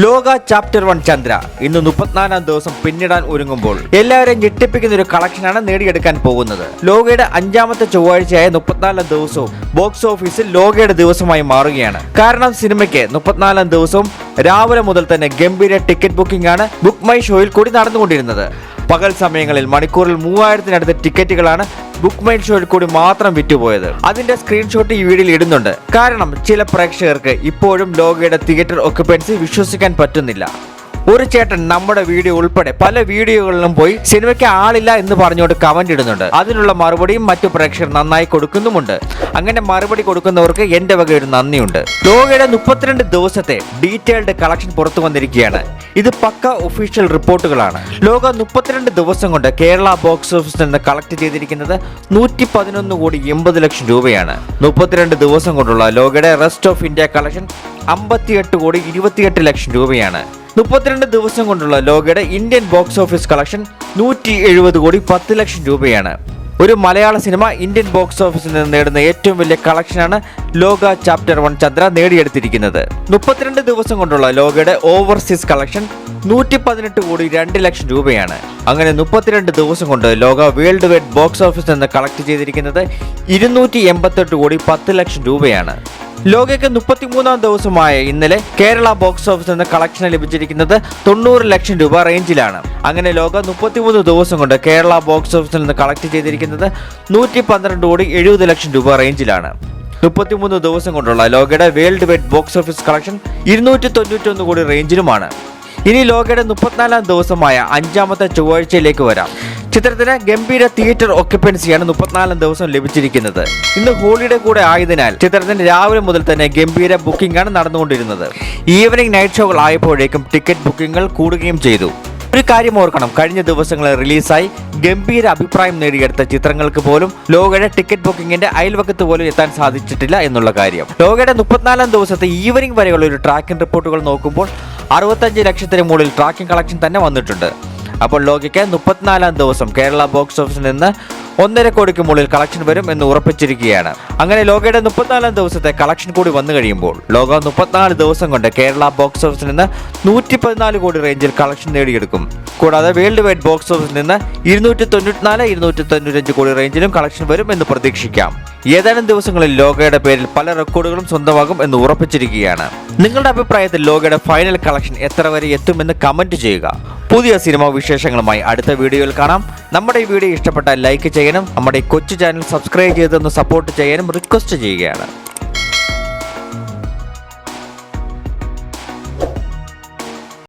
ലോക chapter one Chandra ഇന്ന് മുപ്പത്തിനാലാം ദിവസം പിന്നിടാൻ ഒരുങ്ങുമ്പോൾ എല്ലാവരെയും ഞെട്ടിപ്പിക്കുന്ന ഒരു കളക്ഷനാണ് നേടിയെടുക്കാൻ പോകുന്നത്. ലോകയുടെ അഞ്ചാമത്തെ ചൊവ്വാഴ്ചയായ മുപ്പത്തിനാലാം ദിവസവും ബോക്സ് ഓഫീസിൽ ലോകയുടെ ദിവസമായി മാറുകയാണ്. കാരണം സിനിമയ്ക്ക് മുപ്പത്തിനാലാം ദിവസവും രാവിലെ മുതൽ തന്നെ ഗംഭീര ടിക്കറ്റ് ബുക്കിംഗ് ആണ് ബുക്ക് മൈ ഷോയിൽ കൂടി നടന്നുകൊണ്ടിരുന്നത്. പകൽ സമയങ്ങളിൽ മണിക്കൂറിൽ മൂവായിരത്തിനടുത്ത് ടിക്കറ്റുകളാണ് ബുക്ക് മൈൻ ഷോയിൽ കൂടി മാത്രം വിറ്റുപോയത്. അതിന്റെ സ്ക്രീൻഷോട്ട് ഈ വീഡിയോയിൽ ഇടുന്നുണ്ട്. കാരണം ചില പ്രേക്ഷകർക്ക് ഇപ്പോഴും ലോകയുടെ തിയേറ്റർ ഒക്യുപ്പൻസി വിശ്വസിക്കാൻ പറ്റുന്നില്ല. ഒരു ചേട്ടൻ നമ്മുടെ വീഡിയോ ഉൾപ്പെടെ പല വീഡിയോകളിലും പോയി സിനിമയ്ക്ക് ആളില്ല എന്ന് പറഞ്ഞുകൊണ്ട് കമന്റ് ഇടുന്നുണ്ട്. അതിനുള്ള മറുപടിയും മറ്റു പ്രേക്ഷകർ നന്നായി കൊടുക്കുന്നുമുണ്ട്. അങ്ങനെ മറുപടി കൊടുക്കുന്നവർക്ക് എന്റെ വക ഒരു നന്ദിയുണ്ട്. ലോകയുടെ മുപ്പത്തിരണ്ട് ദിവസത്തെ ഡീറ്റെയിൽഡ് കളക്ഷൻ പുറത്തു വന്നിരിക്കുകയാണ്. ഇത് പക്ക ഒഫീഷ്യൽ റിപ്പോർട്ടുകളാണ്. ലോക മുപ്പത്തിരണ്ട് ദിവസം കൊണ്ട് കേരള ബോക്സ് ഓഫീസിൽ നിന്ന് കളക്ട് ചെയ്തിരിക്കുന്നത് നൂറ്റി പതിനൊന്ന് കോടി എൺപത് ലക്ഷം രൂപയാണ്. മുപ്പത്തിരണ്ട് ദിവസം കൊണ്ടുള്ള ലോകയുടെ റെസ്റ്റ് ഓഫ് ഇന്ത്യ കളക്ഷൻ അമ്പത്തിയെട്ട് കോടി ഇരുപത്തിയെട്ട് ലക്ഷം രൂപയാണ്. മുപ്പത്തിരണ്ട് ദിവസം കൊണ്ടുള്ള ലോകയുടെ ഇന്ത്യൻ ബോക്സ് ഓഫീസ് കളക്ഷൻ നൂറ്റി എഴുപത് കോടി പത്ത് ലക്ഷം രൂപയാണ്. ഒരു മലയാള സിനിമ ഇന്ത്യൻ ബോക്സ് ഓഫീസിൽ നിന്ന് നേടുന്ന ഏറ്റവും വലിയ കളക്ഷനാണ് ലോക ചാപ്റ്റർ വൺ ചന്ദ്ര നേടിയെടുത്തിരിക്കുന്നത്. മുപ്പത്തിരണ്ട് ദിവസം കൊണ്ടുള്ള ലോകയുടെ ഓവർസീസ് കളക്ഷൻ നൂറ്റി പതിനെട്ട് കോടി രണ്ട് ലക്ഷം രൂപയാണ്. അങ്ങനെ മുപ്പത്തിരണ്ട് ദിവസം കൊണ്ട് ലോക വേൾഡ് വൈഡ് ബോക്സ് ഓഫീസിൽ നിന്ന് കളക്ട് ചെയ്തിരിക്കുന്നത് ഇരുന്നൂറ്റി എൺപത്തെട്ട് കോടി പത്ത് ലക്ഷം രൂപയാണ്. ലോകയ്ക്ക് മുപ്പത്തിമൂന്നാം ദിവസമായ ഇന്നലെ കേരള ബോക്സ് ഓഫീസിൽ നിന്ന് കളക്ഷൻ ലഭിച്ചിരിക്കുന്നത് തൊണ്ണൂറ് ലക്ഷം രൂപ റേഞ്ചിലാണ്. അങ്ങനെ ലോക മുപ്പത്തിമൂന്ന് ദിവസം കൊണ്ട് കേരള ബോക്സ് ഓഫീസിൽ നിന്ന് കളക്ട് ചെയ്തിരിക്കുന്നത് നൂറ്റി പന്ത്രണ്ട് കോടി എഴുപത് ലക്ഷം രൂപ റേഞ്ചിലാണ്. മുപ്പത്തിമൂന്ന് ദിവസം കൊണ്ടുള്ള ലോകയുടെ world wide box office collection ഇരുന്നൂറ്റി തൊണ്ണൂറ്റൊന്ന് കോടി റേഞ്ചിലുമാണ്. ഇനി ലോകയുടെ മുപ്പത്തിനാലാം ദിവസമായ അഞ്ചാമത്തെ ചൊവ്വാഴ്ചയിലേക്ക് വരാം. ചിത്രത്തിന് ഗംഭീര തിയേറ്റർ ഒക്യുപ്പൻസിയാണ് മുപ്പത്തിനാലാം ദിവസം ലഭിച്ചിരിക്കുന്നത്. ഇന്ന് ഹോളിഡേ കൂടെ ആയതിനാൽ ചിത്രത്തിന് രാവിലെ മുതൽ തന്നെ ഗംഭീര ബുക്കിംഗ് ആണ് നടന്നുകൊണ്ടിരുന്നത്. ഈവനിംഗ് നൈറ്റ് ഷോകൾ ആയപ്പോഴേക്കും ടിക്കറ്റ് ബുക്കിംഗുകൾ കൂടുകയും ചെയ്തു. ഒരു കാര്യം ഓർക്കണം കഴിഞ്ഞ ദിവസങ്ങളിൽ റിലീസായി ഗംഭീര അഭിപ്രായം നേടിയെടുത്ത ചിത്രങ്ങൾക്ക് പോലും ലോകയുടെ ടിക്കറ്റ് ബുക്കിംഗിന്റെ അയൽവക്കത്ത് പോലും എത്താൻ സാധിച്ചിട്ടില്ല എന്നുള്ള കാര്യം. ലോകയുടെ മുപ്പത്തിനാലാം ദിവസത്തെ ഈവനിംഗ് വരെയുള്ള ഒരു ട്രാക്കിംഗ് റിപ്പോർട്ടുകൾ നോക്കുമ്പോൾ അറുപത്തഞ്ച് ലക്ഷത്തിന് മുകളിൽ ട്രാക്കിംഗ് കളക്ഷൻ തന്നെ വന്നിട്ടുണ്ട്. അപ്പോൾ ലോകയ്ക്ക് മുപ്പത്തിനാലാം ദിവസം കേരള ബോക്സ് ഓഫീസിൽ നിന്ന് ഒന്നര കോടിക്ക് മുകളിൽ കളക്ഷൻ വരും എന്ന് ഉറപ്പിച്ചിരിക്കുകയാണ്. അങ്ങനെ ലോകയുടെ മുപ്പത്തിനാലാം ദിവസത്തെ കളക്ഷൻ കൂടി വന്നു കഴിയുമ്പോൾ ലോക മുപ്പത്തിനാല് ദിവസം കൊണ്ട് കേരള ബോക്സ് ഓഫീസിൽ നിന്ന് നൂറ്റി പതിനാല് കോടി റേഞ്ചിൽ കളക്ഷൻ നേടിയെടുക്കും. കൂടാതെ വേൾഡ് വൈഡ് ബോക്സ് ഓഫീസിൽ നിന്ന് ഇരുന്നൂറ്റി തൊണ്ണൂറ്റിനാല് ഇരുന്നൂറ്റി തൊണ്ണൂറ്റഞ്ച് കോടി റേഞ്ചിലും കളക്ഷൻ വരും എന്ന് പ്രതീക്ഷിക്കാം. ഏതാനും ദിവസങ്ങളിൽ ലോകയുടെ പേരിൽ പല റെക്കോർഡുകളും സ്വന്തമാകും എന്ന് ഉറപ്പിച്ചിരിക്കുകയാണ്. നിങ്ങളുടെ അഭിപ്രായത്തിൽ ലോകയുടെ ഫൈനൽ കളക്ഷൻ എത്ര വരെ എത്തുമെന്ന് കമന്റ് ചെയ്യുക. പുതിയ സിനിമ വിശേഷങ്ങളുമായി അടുത്ത വീഡിയോയിൽ കാണാം. നമ്മുടെ ഈ വീഡിയോ ഇഷ്ടപ്പെട്ടാൽ ലൈക്ക് ചെയ്യാനും നമ്മുടെ കൊച്ചു ചാനൽ സബ്സ്ക്രൈബ് ചെയ്തൊന്ന് സപ്പോർട്ട് ചെയ്യാനും റിക്വസ്റ്റ് ചെയ്യുകയാണ്.